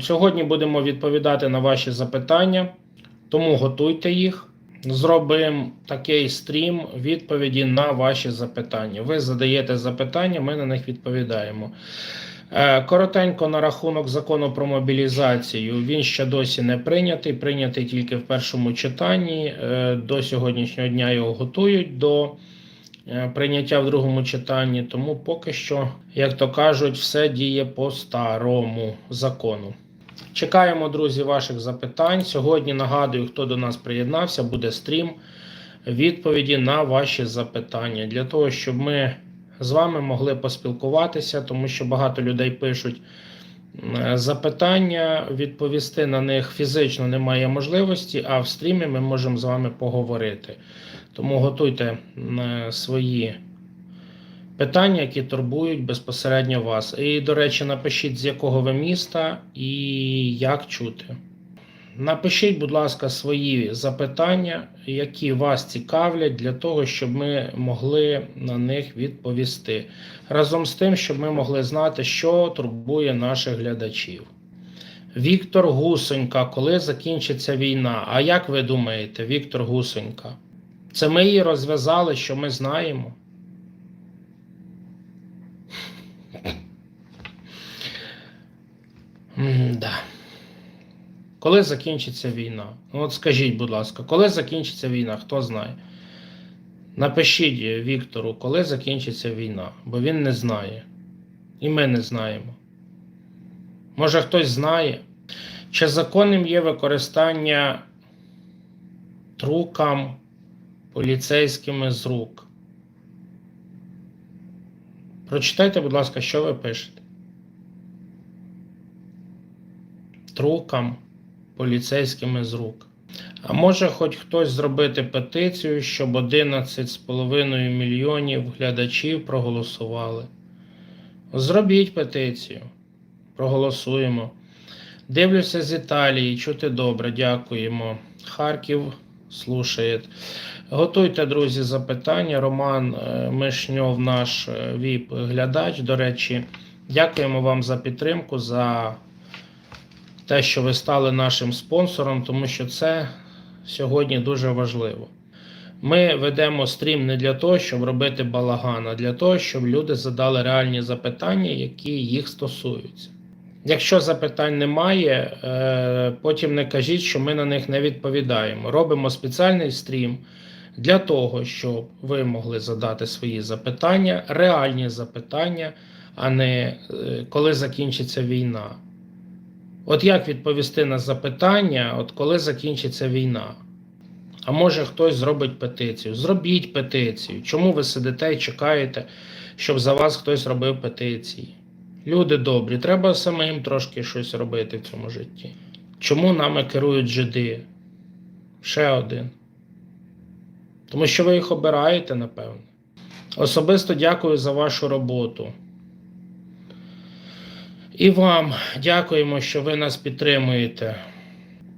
Сьогодні будемо відповідати на ваші запитання, тому готуйте їх. Зробимо такий стрім відповіді на ваші запитання. Ви задаєте запитання, ми на них відповідаємо. Е, Коротенько на рахунок закону про мобілізацію. Він ще досі не прийнятий. Прийнятий тільки в першому читанні. Е, До сьогоднішнього дня його готують до е, прийняття в другому читанні. Тому поки що, як то кажуть, все діє по старому закону. Чекаємо, друзі, ваших запитань. Сьогодні нагадую, хто до нас приєднався, буде стрім відповіді на ваші запитання для того, щоб ми з вами могли поспілкуватися, тому що багато людей пишуть е, запитання, відповісти на них фізично немає можливості, а в стрімі ми можемо з вами поговорити. Тому готуйте е, свої питання, які турбують безпосередньо вас. І, до речі, напишіть, з якого ви міста і як чути. Напишіть, будь ласка, свої запитання, які вас цікавлять, для того, щоб ми могли на них відповісти. Разом з тим, щоб ми могли знати, що турбує наших глядачів. Віктор Гусонька, коли закінчиться війна? А як ви думаєте, Віктор Гусонька? Це ми її розв'язали, що ми знаємо. Да. Коли закінчиться війна? Ну, от скажіть, будь ласка, коли закінчиться війна? Хто знає? Напишіть Віктору, коли закінчиться війна, бо він не знає. І ми не знаємо. Може хтось знає? Чи законним є використання трукам поліцейськими з рук? Прочитайте, будь ласка, що ви пишете. Трукам поліцейськими з рук. А може хоч хтось зробити петицію, щоб 11,5 мільйонів глядачів проголосували. Зробіть петицію. Проголосуємо. Дивлюся з Італії, чути добре, дякуємо. Харків слушає. Готуйте, друзі, запитання. Роман е, Мишньов, наш е, ВІП-глядач. До речі, дякуємо вам за підтримку, за те, що ви стали нашим спонсором, тому що це сьогодні дуже важливо. Ми ведемо стрім не для того, щоб робити балаган, а для того, щоб люди задали реальні запитання, які їх стосуються. Якщо запитань немає, е, потім не кажіть, що ми на них не відповідаємо. Робимо спеціальний стрім для того, щоб ви могли задати свої запитання, реальні запитання, а не е, коли закінчиться війна. От як відповісти на запитання, от коли закінчиться війна? А може хтось зробить петицію? Зробіть петицію. Чому ви сидите і чекаєте, щоб за вас хтось робив петиції? Люди добрі, треба самим трошки щось робити в цьому житті. Чому нами керують жиди? Ще один. Тому що ви їх обираєте, напевно. Особисто дякую за вашу роботу. І вам дякуємо, що ви нас підтримуєте.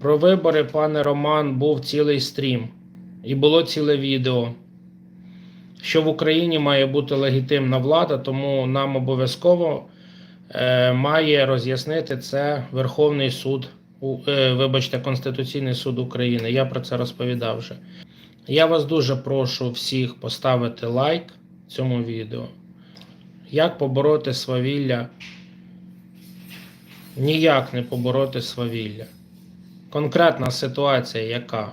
Про вибори, пане Роман, був цілий стрім і було ціле відео. Що в Україні має бути легітимна влада, тому нам обов'язково е, має роз'яснити це Верховний суд, е, вибачте, Конституційний суд України. Я про це розповідав вже. Я вас дуже прошу всіх поставити лайк цьому відео. Як побороти свавілля ніяк не побороти свавілля. Конкретна ситуація яка?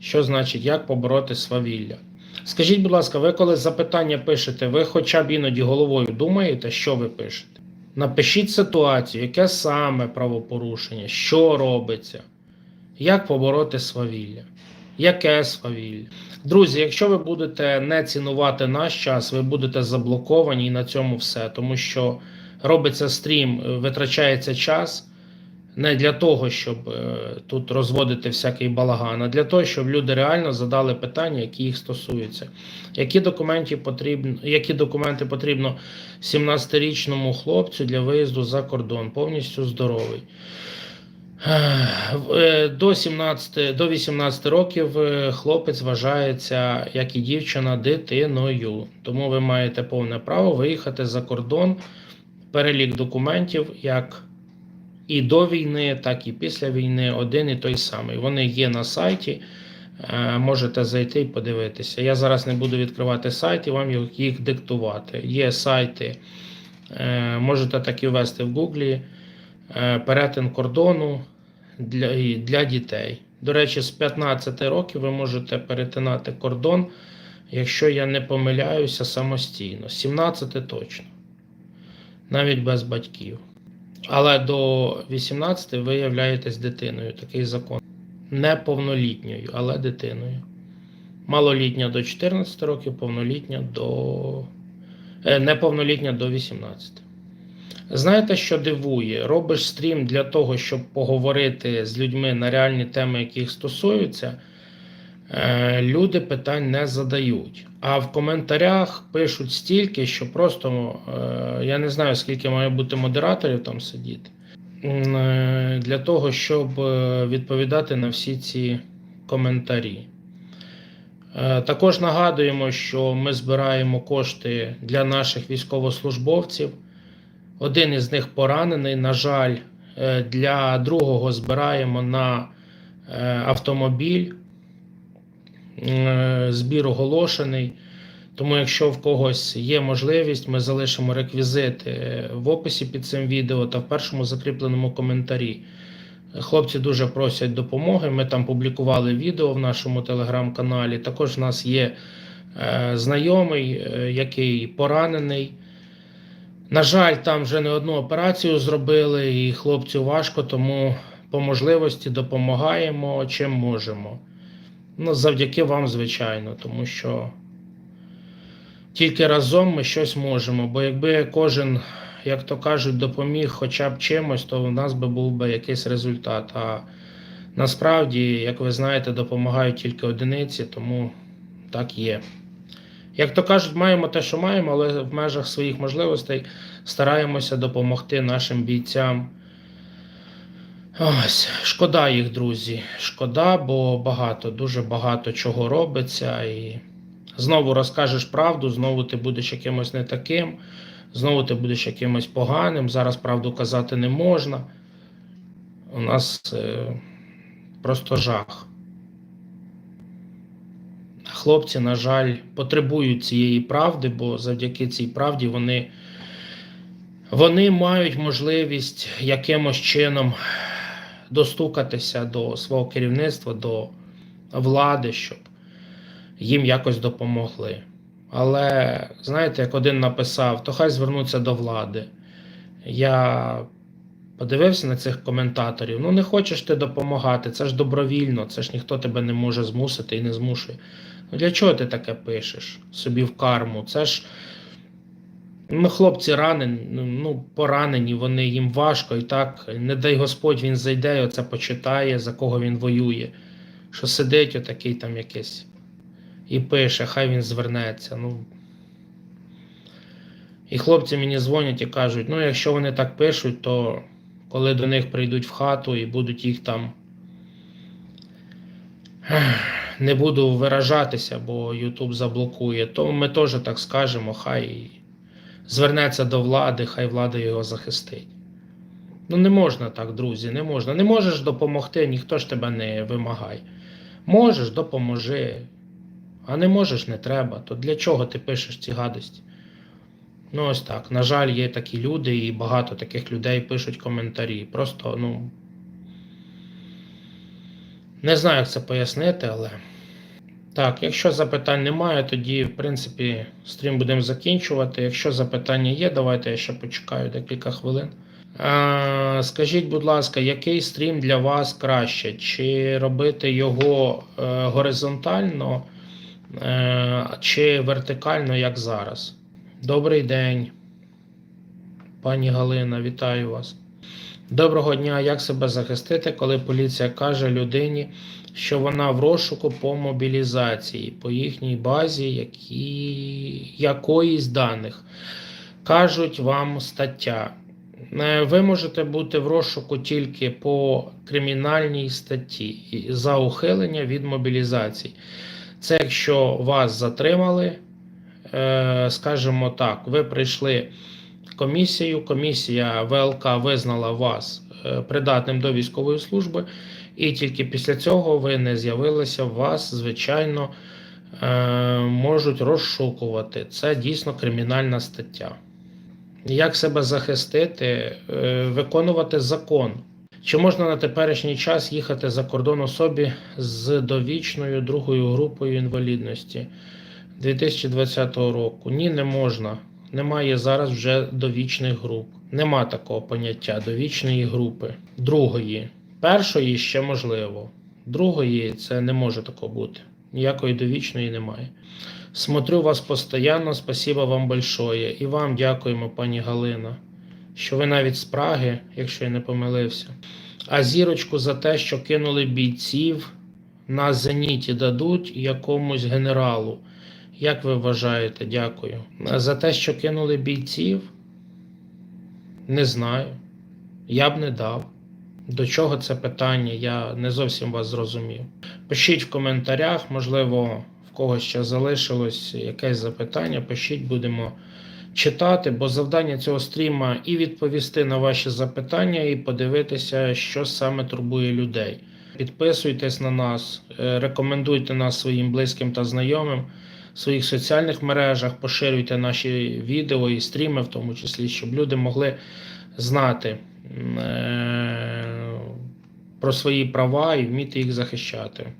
Що значить, як побороти свавілля? Скажіть, будь ласка, ви коли запитання пишете, ви хоча б іноді головою думаєте, що ви пишете? Напишіть ситуацію, яке саме правопорушення, що робиться, як побороти свавілля, яке свавілля. Друзі, якщо ви будете не цінувати наш час, ви будете заблоковані і на цьому все, тому що робиться стрім, витрачається час не для того, щоб е, тут розводити всякий балаган, а для того, щоб люди реально задали питання, які їх стосуються. Які документи потрібно, які документи потрібно 17-річному хлопцю для виїзду за кордон, повністю здоровий? Е, До 17, до 18 років е, хлопець вважається, як і дівчина, дитиною. Тому ви маєте повне право виїхати за кордон перелік документів, як і до війни, так і після війни один і той самий. Вони є на сайті. е, Можете зайти і подивитися. Я зараз не буду відкривати сайт і вам їх- диктувати. Є сайти, е, можете так і ввести в Гуглі е, перетин кордону для, для дітей. До речі, з 15 років ви можете перетинати кордон, якщо я не помиляюся, самостійно. З 17 точно. Навіть без батьків. Але до 18 ви являєтесь дитиною. Такий закон. Неповнолітньою, але дитиною. Малолітня до 14 років, повнолітня до. е, Неповнолітня до 18. Знаєте, що дивує? Робиш стрім для того, щоб поговорити з людьми на реальні теми, яких стосуються. Е, Люди питань не задають. А в коментарях пишуть стільки, що просто е, я не знаю, скільки має бути модераторів там сидіти. Е, Для того, щоб відповідати на всі ці коментарі. Також нагадуємо, що ми збираємо кошти для наших військовослужбовців. Один із них поранений. На жаль, для другого збираємо на автомобіль. Е, Збір оголошений. Тому, якщо в когось є можливість, ми залишимо реквізити в описі під цим відео та в першому закріпленому коментарі. Хлопці дуже просять допомоги. Ми там публікували відео в нашому телеграм-каналі. Також в нас є е, знайомий, е, який поранений. На жаль, там вже не одну операцію зробили, і хлопцю важко, тому по можливості допомагаємо чим можемо. Ну, завдяки вам, звичайно, тому що тільки разом ми щось можемо. Бо якби кожен, як то кажуть, допоміг хоча б чимось, то в нас би був би якийсь результат. А насправді, як ви знаєте, допомагають тільки одиниці, тому так є. Як то кажуть, маємо те, що маємо, але в межах своїх можливостей стараємося допомогти нашим бійцям. Ось, шкода їх, друзі. Шкода, бо багато, дуже багато чого робиться. І знову розкажеш правду, знову ти будеш якимось не таким, знову ти будеш якимось поганим. Зараз правду казати не можна. У нас е, просто жах. Хлопці, на жаль, потребують цієї правди, бо завдяки цій правді вони, вони мають можливість якимось чином достукатися до свого керівництва, до влади, щоб їм якось допомогли. Але знаєте, як один написав, то хай звернуться до влади. Я подивився на цих коментаторів. Ну, не хочеш ти допомагати, це ж добровільно, це ж ніхто тебе не може змусити і не змушує. Ну для чого ти таке пишеш собі в карму? Це ж ну, хлопці ранені, ну, поранені, вони їм важко і так. Не дай Господь він зайде, оце почитає, за кого він воює. Що сидить отакий там якийсь і пише, хай він звернеться. Ну. І хлопці мені дзвонять і кажуть: ну, якщо вони так пишуть, то коли до них прийдуть в хату і будуть їх там. Не буду виражатися, бо Ютуб заблокує, то ми теж так скажемо, хай звернеться до влади, хай влада його захистить. Ну, не можна так, друзі, не можна. Не можеш допомогти, ніхто ж тебе не вимагає. Можеш, допоможи. А не можеш, не треба. То для чого ти пишеш ці гадості? Ну, ось так. На жаль, є такі люди, і багато таких людей пишуть коментарі. Просто, ну. Не знаю, як це пояснити, але. Так, якщо запитань немає, тоді, в принципі, стрім будемо закінчувати. Якщо запитання є, давайте я ще почекаю декілька хвилин. Скажіть, будь ласка, який стрім для вас краще? Чи робити його е, горизонтально, е, чи вертикально, як зараз? Добрий день, пані Галина, вітаю вас. Доброго дня. Як себе захистити, коли поліція каже людині, що вона в розшуку по мобілізації, по їхній базі, які... якоїсь даних? Кажуть вам стаття. Е, Ви можете бути в розшуку тільки по кримінальній статті за ухилення від мобілізації. Це якщо вас затримали, е, скажімо так, ви прийшли комісією. Комісія ВЛК визнала вас е, придатним до військової служби, і тільки після цього ви не з'явилися. Вас, звичайно, е, можуть розшукувати. Це дійсно кримінальна стаття. Як себе захистити? Е, Виконувати закон. Чи можна на теперішній час їхати за кордон особі з довічною другою групою інвалідності 2020 року? Ні, не можна. Немає зараз вже довічних груп. Нема такого поняття довічної групи. Другої. Першої ще можливо. Другої це не може такого бути. Ніякої довічної немає. Смотрю вас постійно. Спасибо вам большое. І вам дякуємо, пані Галина, що ви навіть з Праги, якщо я не помилився. А зірочку за те, що кинули бійців на зеніті дадуть якомусь генералу. Як ви вважаєте, дякую. За те, що кинули бійців, не знаю. Я б не дав. До чого це питання, я не зовсім вас зрозумів. Пишіть в коментарях, можливо, в когось ще залишилось якесь запитання. Пишіть, будемо читати, бо завдання цього стріма і відповісти на ваші запитання, і подивитися, що саме турбує людей. Підписуйтесь на нас, е, рекомендуйте нас своїм близьким та знайомим в своїх соціальних мережах, поширюйте наші відео і стріми, в тому числі, щоб люди могли знати е, про свої права і вміти їх захищати.